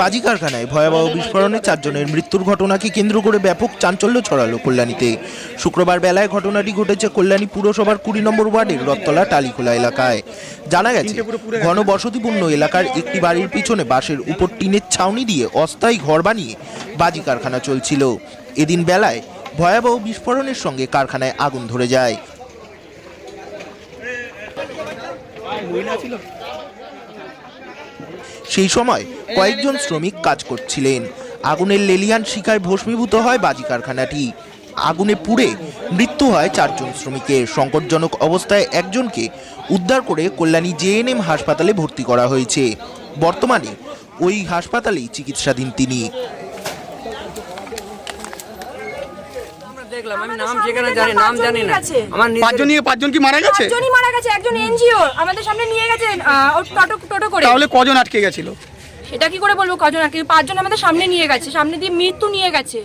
বাজি কারখানায় ভয়াবহ বিস্ফোরণে চারজনের মৃত্যুর ঘটনাকে কেন্দ্র করে ব্যাপক চাঞ্চল্য ছড়ালো কল্যাণীতে। শুক্রবার বেলায় ঘটনাটি ঘটেছে কল্যাণী পুরসভার কুড়ি নম্বর ওয়ার্ডের রত্তলা টালিখোলা এলাকায়। জানা গেছে, ঘন বসতিপূর্ণ এলাকার একটি বাড়ির পিছনে বাঁশের উপর টিনের ছাউনি দিয়ে অস্থায়ী ঘর বানিয়ে বাজি কারখানা চলছিল। এদিন বেলায় ভয়াবহ বিস্ফোরণের সঙ্গে কারখানায় আগুন ধরে যায়। সেই সময় কয়েকজন শ্রমিক কাজ করছিলেন। আগুনের লেলিয়ান শিকায় ভস্মীভূত হয় বাজি কারখানাটি। আগুনে পুড়ে মৃত্যু হয় চারজন শ্রমিকের। সংকটজনক অবস্থায় একজনকে উদ্ধার করে কল্যাণী জেএনএম হাসপাতালে ভর্তি করা হয়েছে। বর্তমানে ওই হাসপাতালেই চিকিৎসাধীন তিনি। দেখলাম আমি নাম সেখানে জানি নাম জানি না। আমার পাঁচজন নিয়ে পাঁচজন কি মারা গেছে? পাঁচজনই মারা গেছে একজন এনজিও। আমাদের সামনে নিয়ে গেছে টোটো টোটো করে। তাহলে কজন আটকে গেছিল? সেটা কি করে বলব কজন আর পাঁচজন আমাদের সামনে নিয়ে গেছে সামনে দিয়ে মৃত্যু নিয়ে গেছে।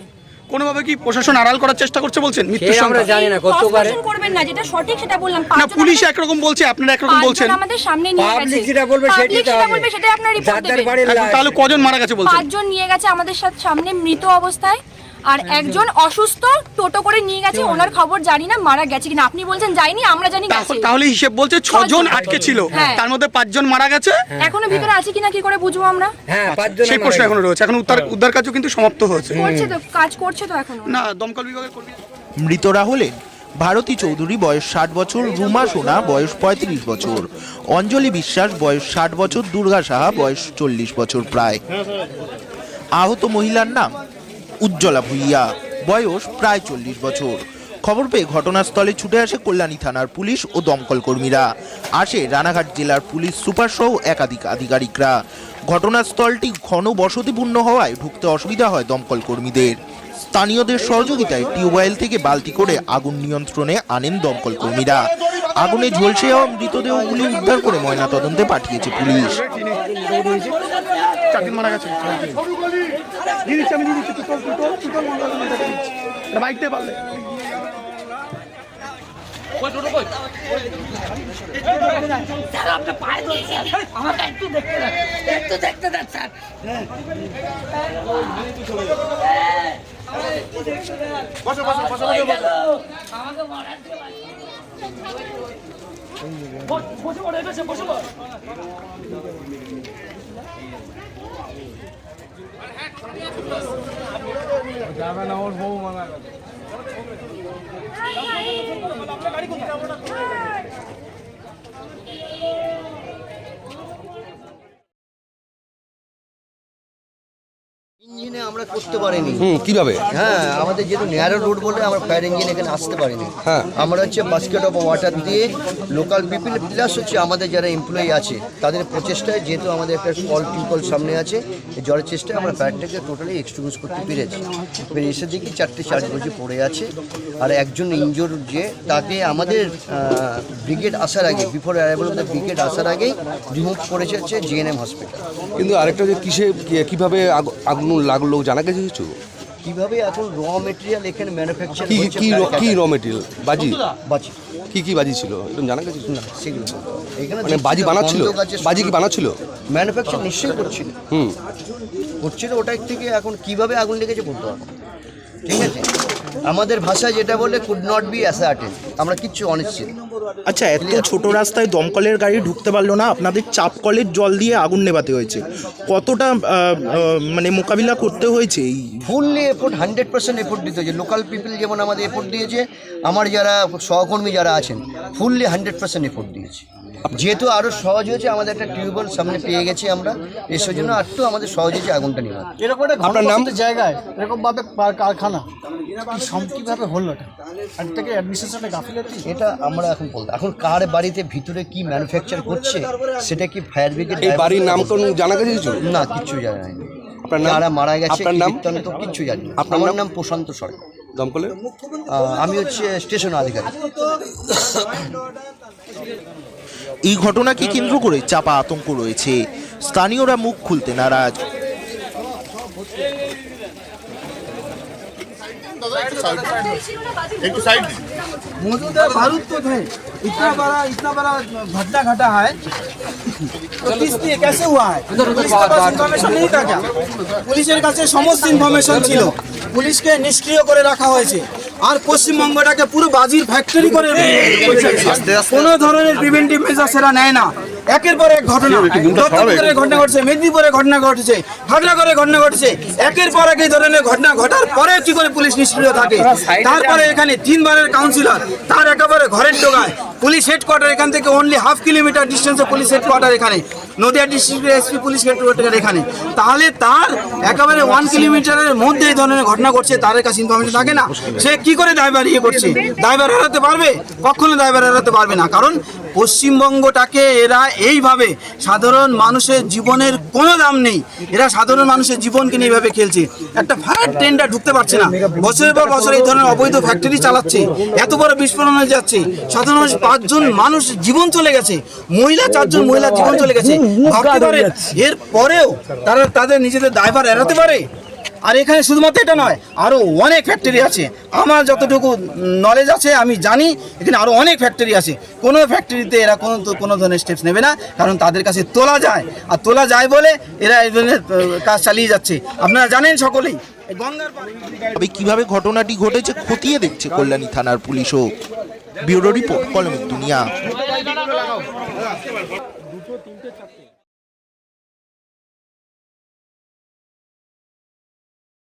কোনোভাবে কি প্রশাসন আড়াল করার চেষ্টা করছে বলছেন? সে আমরা জানি না করতে পারে করবেন না যেটা সঠিক সেটা বললাম। না পুলিশ একরকম বলছে আপনারা একরকম বলছেন। আমাদের সামনে নিয়ে গেছে। পাবলিক যেটা বলবে সেটাই তো বলবে সেটাই আপনার রিপোর্ট যার যার দেবেন। তাহলে কজন মারা গেছে বলছেন? পাঁচজন নিয়ে গেছে আমাদের সামনে মৃত অবস্থায়। আর একজন অসুস্থ টোটো করে নিয়ে গেছে ওনার খবর জানি না মারা গেছে কিনা। আপনি বলছেন যাইনি আমরা জানি গেছে। তাহলে- হিসেব বলছে ছজন। আটকে ছিল। হ্যাঁ। তার মধ্যে পাঁচজন মারা গেছে? এখনও ভিতরে আছে কিনা কি করে বুঝব আমরা? হ্যাঁ পাঁচজন সেই প্রশ্ন এখনও রয়েছে। এখন উদ্ধার উদ্ধার কাজও কিন্তু সমাপ্ত হয়েছে। করছে তো কাজ করছে তো এখনও। না দমকল বিভাগের কর্মী মৃতরা হলেন ভারতী চৌধুরী বয়স ষাট বছর রুমা সোনা বয়স পঁয়ত্রিশ বছর অঞ্জলি বিশ্বাস বয়স ষাট বছর দুর্গা সাহা বয়স চল্লিশ বছর প্রায়। আহত মহিলার নাম উজ্জ্বলা ভুইয়া। বয়স প্রায় চল্লিশ বছর। খবর পেয়ে ঘটনাস্থলে ছুটে আসে কল্যাণী থানার পুলিশ ও দমকল কর্মীরা। আসে রানাঘাট জেলার পুলিশ সুপার সহ একাধিক আধিকারিকরা। ঘটনাস্থলটি ঘন বসতিপূর্ণ হওয়ায় ঢুকতে অসুবিধা হয় দমকল কর্মীদের। স্থানীয়দের সহযোগিতায় টিউবওয়েল থেকে বালতি করে আগুন নিয়ন্ত্রণে আনেন দমকল কর্মীরা। আগুনে ঝলসে যাওয়া মৃতদেহগুলি উদ্ধার করে ময়নাতদন্তে পাঠিয়েছে পুলিশ। চারদিন আমাকে একটু দেখতে দেন একটু দেখতে দেন স্যার আমাকে মারার দেওয়া বসে পড়ে বসে বসে পড় ইঞ্জিনে আমরা করতে পারিনি। হুম কীভাবে? হ্যাঁ আমাদের যেহেতু ন্যারো রোড বলে আমরা ফায়ার ইঞ্জিন এখানে আসতে পারিনি। হ্যাঁ। আমরা হচ্ছে বাস্কেট অফ ওয়াটার দিয়ে লোকাল পিপিল প্লাস হচ্ছে আমাদের যারা এমপ্লয়ি আছে তাদের প্রচেষ্টায় যেহেতু আমাদের একটা কল টিউকল সামনে আছে এই জলের চেষ্টায় আমরা ফায়ারটাকে টোটালি এক্সটিংগুইশ করতে পেরেছি। এবার এসে দেখি চারটে চার্জ বসে পড়ে আছে আর একজন ইনজোর যে তাকে আমাদের ব্রিগেড আসার আগে before arrival of the brigade আসার আগেই রিমুভ করেছে হচ্ছে জিএনএম হসপিটাল কিন্তু আরেকটা যে কিসে কীভাবে আগ- আগুন লাগল জানা গেছে কিছু? কীভাবে এখন র মেটেরিয়াল এখানে ম্যানুফ্যাকচার কি কি র- কি র মেটেরিয়াল বাজি? বাজি। কি কি বাজি ছিল? একদম জানা গেছে না সেগুলো এখানে মানে বাজি বানাচ্ছিল? বাজি কি বানাচ্ছিল? ম্যানুফ্যাকচার নিশ্চয়ই করছিল। হুম। করছিল ওটার থেকে এখন কীভাবে আগুন লেগেছে বলতে পারব? ঠিক আছে? আমাদের ভাষায় যেটা বলে কুড নট বি অ্যাসার্টেন আমরা কিচ্ছু অনিশ্চিত। আচ্ছা এত ছোট রাস্তায় দমকলের গাড়ি ঢুকতে পারল না আপনাদের চাপ কলের জল দিয়ে আগুন নেভাতে হয়েছে। কতটা মানে মোকাবিলা করতে হয়েছে এই? Fully effort hundred percent effort দিতে হয়েছে। লোকাল পিপল যেমন আমাদের এফোর্ট দিয়েছে আমার যারা সহকর্মী যারা আছেন ফুললি হান্ড্রেড পার্সেন্ট এফোর্ট দিয়েছে। যেহেতু আরও সহজ হয়েছে আমাদের একটা টিউবওয়েল সামনে পেয়ে গেছি আমরা এসব জন্য আরটু আমাদের সহজ হয়েছে আগুনটা নেওয়া এরকম একটা আপনার নাম? ঘনবসতির জায়গায় এরকম ভাবে কারখানা কীভাবে হলো এটা আর থেকে অ্যাডমিনিস্ট্রেশনে গাফিলতি এটা আমরা এখন বলতে এখন কার বাড়িতে ভিতরে কি ম্যানুফ্যাকচার করছে সেটা কি ফায়ার ব্রিগেড এই বাড়ির নাম কোন জানা গেছে কিছু না কিচ্ছু জানা নাই? যারা মারা গেছে আপনার নাম? বৃত্তান্ত কিচ্ছু জানি না। আপনার আমার নাম? নাম প্রশান্ত সরকার দমকলে আমি হচ্ছে স্টেশন আধিকারিক এই ঘটনাকে কেন্দ্র করে চাপা আতঙ্ক রয়েছে স্থানীয়রা মুখ খুলতে নারাজ मौजूद है बारूद तो थे इतना बड़ा इतना बड़ा घटना घटा है तो किस लिए कैसे हुआ है पुलिस के पास ইনফরমেশন নেই তা क्या পুলিশের কাছে সমস্ত ইনফরমেশন ছিল পুলিশকে নিষ্ক্রিয় করে রাখা হয়েছে আর পশ্চিমবঙ্গটাকে পুরো বাজির ফ্যাক্টরি করে কোনো ধরনের প্রিভেন্টিভ মেজার্স এরা নেয় না। একের পর এক ঘটনা। দত্তপুকুরে ঘটনা ঘটছে মেদিনীপুরে ঘটনা ঘটেছে খাগড়াগড়ে ঘটনা ঘটছে। একের পর এক এই ধরনের ঘটনা ঘটার পরে কি করে পুলিশ নিষ্ক্রিয় থাকে? তারপরে এখানে তিনবারের কাউন্সিলর তার একেবারে ঘরের ডোগায় পুলিশ হেডকোয়ার্টার এখান থেকে অনলি হাফ কিলোমিটার ডিস্টেন্সে পুলিশ হেডকোয়ার্টার এখানে। নদিয়া ডিস্ট্রিক্টের এসপি পুলিশ হেডকোয়ার্টার এখানে। তাহলে তার একেবারে ওয়ান কিলোমিটারের মধ্যে এই ধরনের ঘটনা ঘটছে, তার কাছে ইনফরমেশন থাকে না। সে কি করে দায়বার ইয়ে করছে? দায়বার এড়াতে পারবে? কখনো দায়বার এড়াতে পারবে না। কারণ পশ্চিমবঙ্গটাকে এরা এইভাবে সাধারণ মানুষের জীবনের কোনো দাম নেই। এরা সাধারণ মানুষের জীবনকে নিয়ে এইভাবে খেলছে। একটা ফায়ার ট্রেনটা ঢুকতে পারছে না। বছরের পর বছর এই ধরনের অবৈধ ফ্যাক্টরি চালাচ্ছে। এত বড় বিস্ফোরণ হয়ে যাচ্ছে। সাধারণ পাঁচজন মানুষ জীবন চলে গেছে। মহিলা চারজন মহিলা জীবন চলে গেছে। পারে। এর পরেও তারা তাদের নিজেদের দায়ভার এড়াতে পারে। আর এখানে শুধুমাত্র এটা নয় আরও অনেক ফ্যাক্টরি আছে। আমার যতটুকু নলেজ আছে আমি জানি এখানে আরও অনেক ফ্যাক্টরি আছে। কোনো ফ্যাক্টরিতে এরা কোনো কোনো ধরনের স্টেপস নেবে না কারণ তাদের কাছে তোলা যায়। আর তোলা যায় বলে এরা এই ধরনের কাজ চালিয়ে যাচ্ছে। আপনারা জানেন সকলেই এই গঙ্গার তবে কীভাবে ঘটনাটি ঘটেছে খতিয়ে দেখছে কল্যাণী থানার পুলিশও ব্যুরো রিপোর্ট কলমের দুনিয়া।